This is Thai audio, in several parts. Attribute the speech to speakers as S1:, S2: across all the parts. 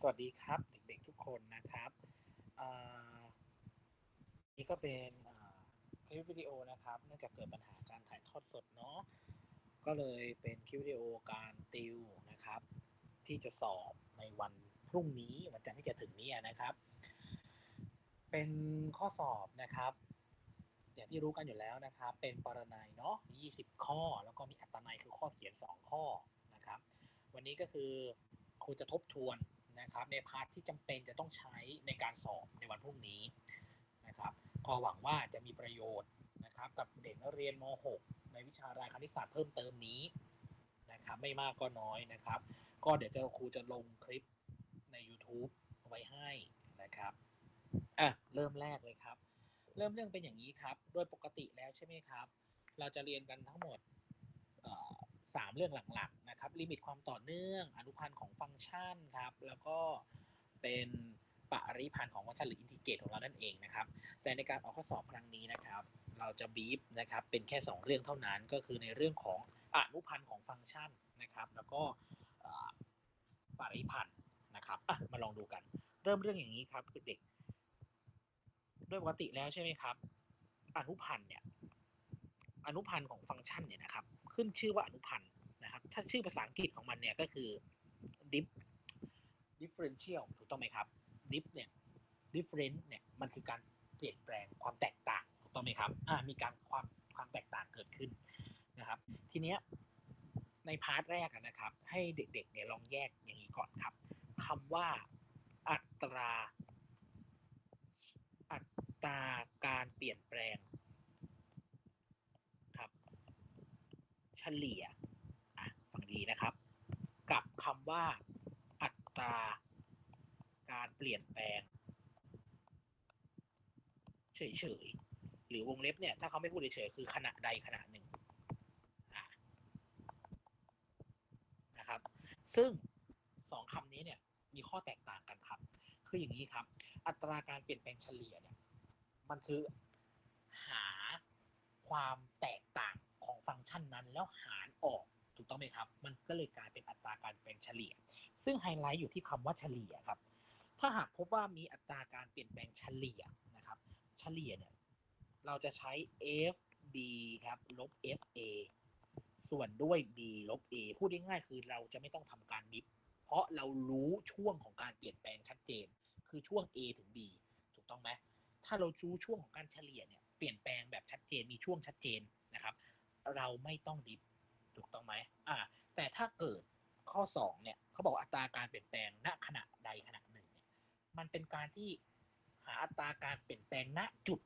S1: สวัสดีครับ เด็กๆทุกคนนะครับนี่ก็เป็นคลิปวิดีโอนะครับเนื่องจากเกิดปัญหาการถ่ายทอดสดเนาะก็เลยเป็นคลิปวิดีโอการติวนะครับ ที่จะสอบในวันพรุ่งนี้วันจันทร์ที่จะถึงนี้นะครับ เป็นข้อสอบนะครับอย่างที่รู้กันอยู่แล้วนะครับ เป็นปรนัยเนาะมี20 ข้อ แล้วก็มีอัตนัยคือข้อเขียน 2 ข้อนะครับ วันนี้ก็คือครูจะทบทวน นะครับในพาร์ทที่จำเป็นจะต้องใช้ในการสอบในวันพรุ่งนี้นะครับก็หวังว่าจะมีประโยชน์นะครับกับเด็กนักเรียนม .6 ในวิชารายคณิตศาสตร์เพิ่มเติมนี้นะครับไม่มากก็น้อยนะครับ ก็เดี๋ยวจะครูจะลงคลิปใน YouTube ไว้ให้นะครับอะเริ่มแรกเลยครับ เริ่มเรื่องเป็นอย่างนี้ครับ โดยปกติแล้วใช่ไหมครับ เราจะเรียนกันทั้งหมด 3 เรื่องหลักๆนะครับลิมิตความต่อเนื่อง อนุพันธ์ของฟังก์ชันครับ แล้วก็เป็นปริพันธ์ของฟังก์ชันหรืออินทิเกรตของเรานั่นเองนะครับ แต่ในการออกข้อสอบครั้งนี้นะครับ เราจะบีบนะครับเป็นแค่ 2 เรื่องเท่านั้นก็คือในเรื่องของอนุพันธ์ของฟังก์ชันนะครับ แล้วก็ปริพันธ์นะครับอะมาลองดูกัน เริ่มเรื่องอย่างนี้ครับเด็กด้วยปกติแล้วใช่ไหมครับ อนุพันธ์เนี่ยอนุพันธ์ของฟังก์ชันเนี่ยนะครับ ขึ้นชื่อว่าอนุพันธ์นะครับ ถ้าชื่อภาษาอังกฤษของมันเนี่ยก็คือ dif differential ถูกต้องไหมครับ dif เนี่ย different เนี่ยมันคือการเปลี่ยนแปลงความแตกต่างถูกต้องไหมครับอ่ามีการความความแตกต่างเกิดขึ้นนะครับ ทีเนี้ยในพาร์ทแรกนะครับ ให้เด็กๆเนี่ยลองแยกอย่างนี้ก่อนครับคำว่าอัตรา อัตราการเปลี่ยนแปลงครับ เฉ ลี่ยอะฟังดีนะครับ กับคำว่า อัตราการเปลี่ยนแปลง เฉยๆ หรือวงเล็บเนี่ย ถ้าเขาไม่พูดเฉยๆ คือขณะใดขณะหนึ่งนะครับ ซึ่งสองคำนี้เนี่ยมีข้อแตกต่างกันครับ คืออย่างนี้ครับ อัตราการเปลี่ยนแปลงเฉลี่ยเนี่ย มันคือหาความแตก มครับ มันก็เลยกลายเป็นอัตราการเปลี่ยนเฉลี่ย ซึ่งไฮไลท์อยู่ที่คำว่าเฉลี่ยครับ ถ้าหากพบว่ามีอัตราการเปลี่ยนแปลงเฉลี่ยนะครับ เฉลี่ยเนี่ยเราจะใช้ f b ครับลบ f a ส่วนด้วย b ลบ a พูดง่ายๆคือเราจะไม่ต้องทำการดิฟเพราะเรารู้ช่วงของการเปลี่ยนแปลงชัดเจน คือช่วง a ถึง b ถูกต้องไหมถ้าเรารู้ช่วงของการเฉลี่ยเนี่ยเปลี่ยนแปลงแบบชัดเจนมีช่วงชัดเจนนะครับ เราไม่ต้องดิฟ ถูกต้องไหมอ่า แต่ถ้าเกิดข้อสองเนี่ยเขาบอกว่าอัตราการเปลี่ยนแปลงณขณะใดขณะหนึ่งเนี่ย มันเป็นการที่หาอัตราการเปลี่ยนแปลงณจุด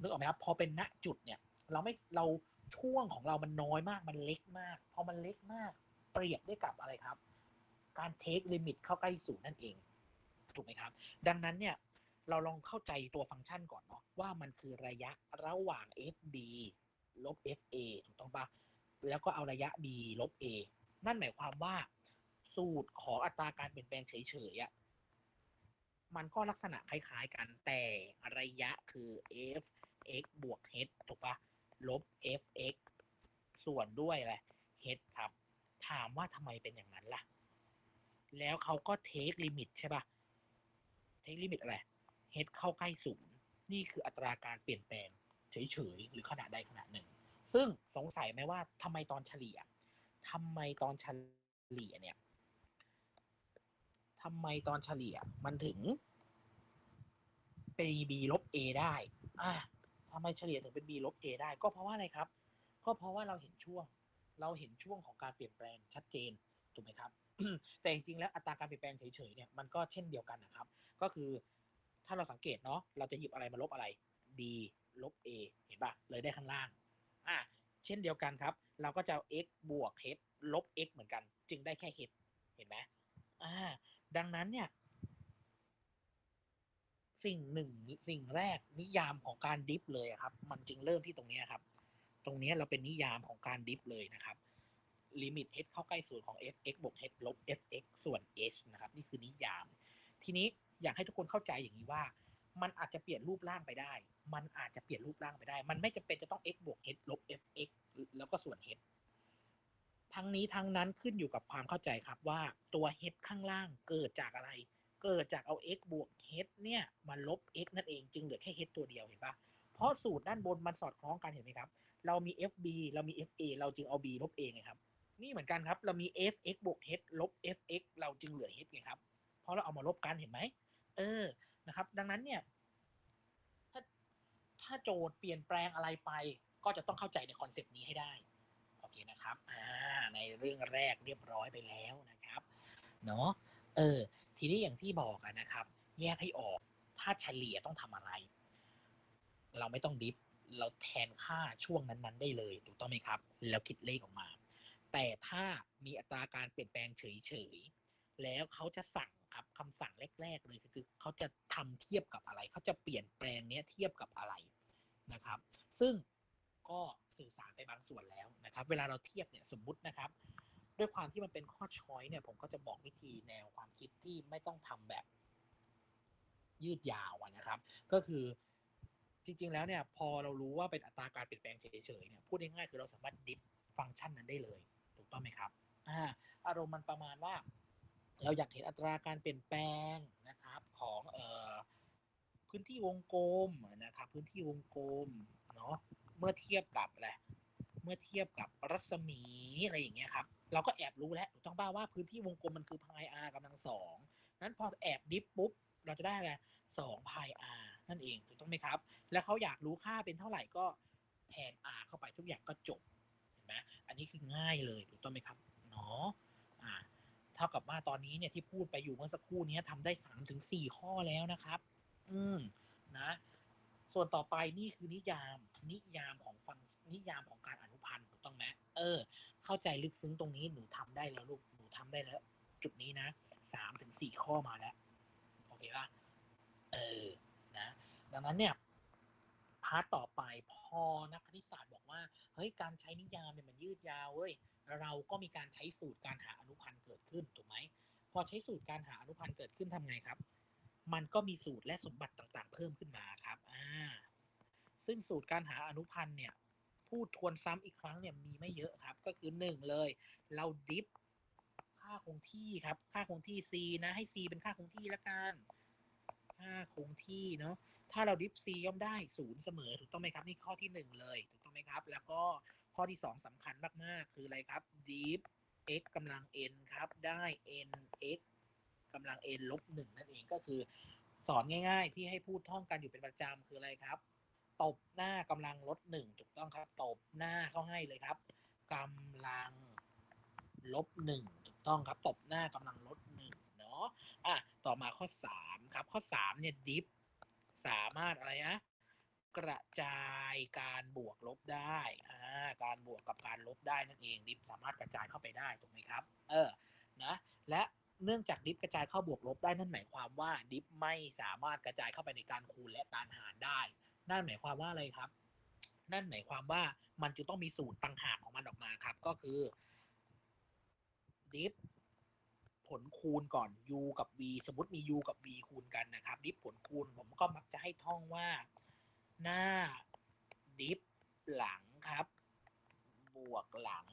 S1: นึกออกไหมครับ พอเป็นณจุดเนี่ย เราไม่เราช่วงของเรามันน้อยมาก มันเล็กมาก พอมันเล็กมาก เปรียบได้กับอะไรครับ การเทคลิมิตเข้าใกล้ศูนย์นั่นเอง ถูกไหมครับ ดังนั้นเนี่ย เราลองเข้าใจตัวฟังก์ชันก่อนเนาะว่ามันคือระยะระหว่าง fb ลบ fa ถูกต้องปะ แล้วก็เอาระยะ b ลบ a นั่นหมายความว่าสูตรของอัตราการเปลี่ยนแปลงเฉยๆอะมันก็ลักษณะคล้ายๆกันแต่ระยะคือ f x บวก h ถูกปะลบ f x ส่วนด้วยอะไร h ครับ ถามว่าทำไมเป็นอย่างนั้นล่ะ แล้วเขาก็เทคลิมิตใช่ปะเทคลิมิตอะไร h เข้าใกล้ศูนย์นี่คืออัตราการเปลี่ยนแปลงเฉยๆหรือขณะใดขณะหนึ่ง ซึ่งสงสัยไหมว่าทำไมตอนเฉลี่ยทำไมตอนเฉลี่ยเนี่ยทำไมตอนเฉลี่ยมันถึงเป็น b ลบ a ได้ อะทำไมเฉลี่ยถึงเป็น b ลบ a ได้ ก็เพราะว่าอะไรครับ ก็เพราะว่าเราเห็นช่วง เราเห็นช่วงของการเปลี่ยนแปลงชัดเจน ถูกไหมครับ แต่จริงๆ แล้วอัตราการเปลี่ยนแปลงเฉยๆ เนี่ย มันก็เช่นเดียวกันนะครับ ก็คือ ถ้าเราสังเกตเนาะ เราจะหยิบอะไรมาลบอะไร b ลบ a เห็นปะเลยได้ข้างล่าง เช่นเดียวกันครับ เราก็จะ x บวก h ลบ x เหมือนกัน จึงได้แค่ h เห็นไหมอ่า ดังนั้นเนี่ย สิ่งหนึ่งสิ่งแรกนิยามของการดิฟเลยครับ มันจึงเริ่มที่ตรงนี้ครับ ตรงนี้เราเป็นนิยามของการดิฟเลยนะครับลิมิต h เข้าใกล้ศูนย์ของ fx บวก h ลบ fx ส่วน h นะครับ นี่คือนิยาม ทีนี้อยากให้ทุกคนเข้าใจอย่างนี้ว่า มันอาจจะเปลี่ยนรูปร่างไปได้ มันอาจจะเปลี่ยนรูปร่างไปได้ มันไม่จำเป็นจะต้อง x บวก h ลบ fx น h ทั้งนี้ทั้งนั้นขึ้นอยู่กับความเข้าใจครับว่าตัว h ข้างล่างเกิดจากอะไร เกิดจากเอา x บวก h เนี่ยมาลบ x นั่นเองจึงเหลือแค่ h ตัวเดียวเห็นปะเพราะสูตรด้านบนมันสอดคล้องกันเห็นไหมครับ เรามี fb เรามี fa เราจึงเอา b ลบ a ไงครับ นี่เหมือนกันครับ เรามี fx บวก h ลบ fx เราจึงเหลือ h ไงครับ เพราะเราเอามาลบกันเห็นไหม เออ นะครับ ดังนั้นเนี่ย ถ้าถ้าโจทย์เปลี่ยนแปลงอะไรไป ก็จะต้องเข้าใจในคอนเซปต์นี้ให้ได้ นะครับอ่าในเรื่องแรกเรียบร้อยไปแล้วนะครับเนาะเออ ทีนี้อย่างที่บอกนะครับ แยกให้ออกถ้าเฉลี่ยต้องทำอะไร เราไม่ต้องดิฟเราแทนค่าช่วงนั้นๆ ได้เลยถูกต้องไหมครับ แล้วคิดเลขออกมา แต่ถ้ามีอัตราการเปลี่ยนแปลงเฉยๆแล้วเขาจะสั่งครับคำสั่งแรกๆเลยคือเขาจะทำเทียบกับอะไรเขาจะเปลี่ยนแปลงเนี้ยเทียบกับอะไรนะครับ ซึ่งก็ สื่อสารไปบางส่วนแล้วนะครับ เวลาเราเทียบเนี่ยสมมุตินะครับ ด้วยความที่มันเป็นข้อช้อยเนี่ย ผมก็จะบอกวิธีแนวความคิดที่ไม่ต้องทำแบบยืดยาวนะครับ ก็คือจริง ๆ แล้วเนี่ย พอเรารู้ว่าเป็นอัตราการเปลี่ยนแปลงเฉยๆเนี่ยพูดง่ายๆคือเราสามารถดิฟฟังก์ชันนั้นได้เลย ถูกต้องไหมครับอ่าอารมณ์มันประมาณว่า เราอยากเห็นอัตราการเปลี่ยนแปลงนะครับ ของเอ่อพื้นที่วงกลมนะครับ พื้นที่วงกลมเนาะ เมื่อเทียบกับอะไรเมื่อเทียบกับรัศมีอะไรอย่างเงี้ยครับเราก็แอบรู้แล้วถูกต้องป่าว่าพื้นที่วงกลมมันคือพาย r กำลังสองนั้นพอแอบดิฟปุ๊บเราจะได้อะไรสองพาย r นั่นเองถูกต้องไหมครับ แล้วเขาอยากรู้ค่าเป็นเท่าไหร่ก็แทน r เข้าไปทุกอย่างก็จบเห็นไหมอันนี้คือง่ายเลยถูกต้องไหมครับเนาะอ่าเท่ากับว่าตอนนี้เนี่ยที่พูดไปอยู่เมื่อสักครู่นี้ทำได้สามถึงสี่ข้อแล้วนะครับ อืมนะ ส่วนต่อไปนี่คือนิยามนิยามของฟังนิยามของการอนุพันธ์ถูกต้องไหมเออ เข้าใจลึกซึ้งตรงนี้หนูทำได้แล้วลูกหนูทำได้แล้ว จุดนี้นะสามถึงสี่ข้อมาแล้วโอเคป่ะเออนะดังนั้นเนี่ยพาร์ตต่อไปพอนักคณิตศาสตร์บอกว่าเฮ้ยการใช้นิยามเนี่ยมันยืดยาวเว้ยเราก็มีการใช้สูตรการหาอนุพันธ์เกิดขึ้นถูกไหมพอใช้สูตรการหาอนุพันธ์เกิดขึ้นทำไงครับ มันก็มีสูตรและสมบัติต่างๆ เพิ่มขึ้นมาครับอ่าซึ่งสูตรการหาอนุพันธ์เนี่ยพูดทวนซ้ำอีกครั้งเนี่ยมีไม่เยอะครับ ก็คือหนึ่งเลย เราดิฟค่าคงที่ครับ ค่าคงที่ c นะ ให้ c เป็นค่าคงที่ละกันค่าคงที่เนาะถ้าเราดิฟ c ย่อมได้ศูนย์เสมอถูกต้องไหมครับ นี่ข้อที่หนึ่งเลยถูกต้องไหมครับ แล้วก็ข้อที่สองสำคัญมากๆ คืออะไรครับ diff x กำลัง n ครับ ได้ n x กำลัง n ลบหนึ่งนั่นเองก็คือ สอนง่าย ๆ ที่ให้พูดท่องกันอยู่เป็นประจำคืออะไรครับ ตบหน้ากำลังลดหนึ่งถูกต้องครับ ตบหน้าเข้าให้เลยครับกำลังลบหนึ่งถูกต้องครับ ตบหน้ากำลังลดหนึ่งเนาะอะต่อมาข้อสามครับ ข้อสามเนี่ยดิฟสามารถอะไรนะกระจายการบวกลบได้อ่าการบวกกับการลบได้นั่นเองดิฟสามารถกระจายเข้าไปได้ถูกไหมครับ เออนะและ เนื่องจากดิฟกระจายเข้าบวกลบได้นั่นหมายความว่าดิฟไม่สามารถกระจายเข้าไปในการคูณและการหารได้ นั่นหมายความว่าอะไรครับ นั่นหมายความว่ามันจะต้องมีสูตรต่างหากของมันออกมาครับ ก็คือดิฟผลคูณก่อน u กับ v สมมติมี u กับ v คูณกันนะครับ ดิฟผลคูณผมก็มักจะให้ท่องว่าหน้าดิฟหลังครับ บวกหลัง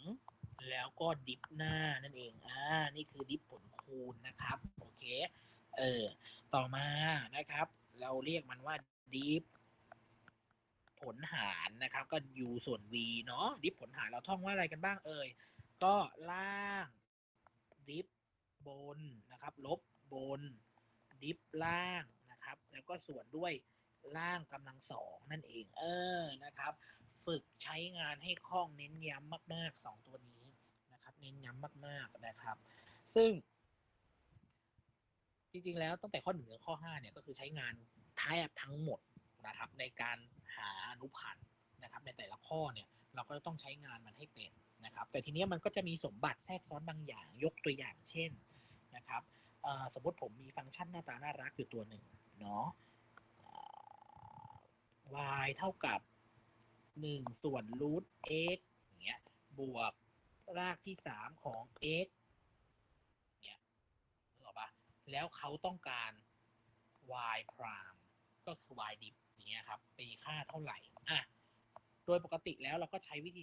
S1: แล้วก็ดิฟหน้านั่นเอง อ่า นี่คือดิฟผลคูณนะครับ โอเค เออ ต่อมานะครับ เราเรียกมันว่าดิฟผลหารนะครับ ก็ u ส่วน v เนาะ ดิฟผลหารเราท่องว่าอะไรกันบ้างเอ่ย ก็ล่างดิฟบนนะครับ ลบบน ดิฟล่างนะครับ แล้วก็ส่วนด้วยล่างกำลังสองนั่นเอง เออ นะครับ ฝึกใช้งานให้คล่องเน้นย้ำมากๆสองตัวนี้ เน้นย้ำมาก ๆนะครับ ซึ่ง จริง ๆ แล้วตั้งแต่ข้อหนึ่งถึงข้อห้าเนี่ยก็คือใช้งานแทบทั้งหมดนะครับ ในการหาอนุพันธ์นะครับ ในแต่ละข้อเนี่ย เราก็ต้องใช้งานมันให้เป็นนะครับ แต่ทีนี้มันก็จะมีสมบัติแทรกซ้อนบางอย่าง ยกตัวอย่างเช่นนะครับสมมติผมมีฟังก์ชันหน้าตาน่ารักอยู่ตัวหนึ่งเนาะ y เท่ากับหนึ่งส่วนรูท x อย่างเงี้ย บวก รากที่สามของ x เนี่ยนึกออกปะแล้วเขาต้องการ y prime ก็คือ y dip อย่างเงี้ยครับ เป็นค่าเท่าไหร่อะโดยปกติแล้วเราก็ใช้วิธี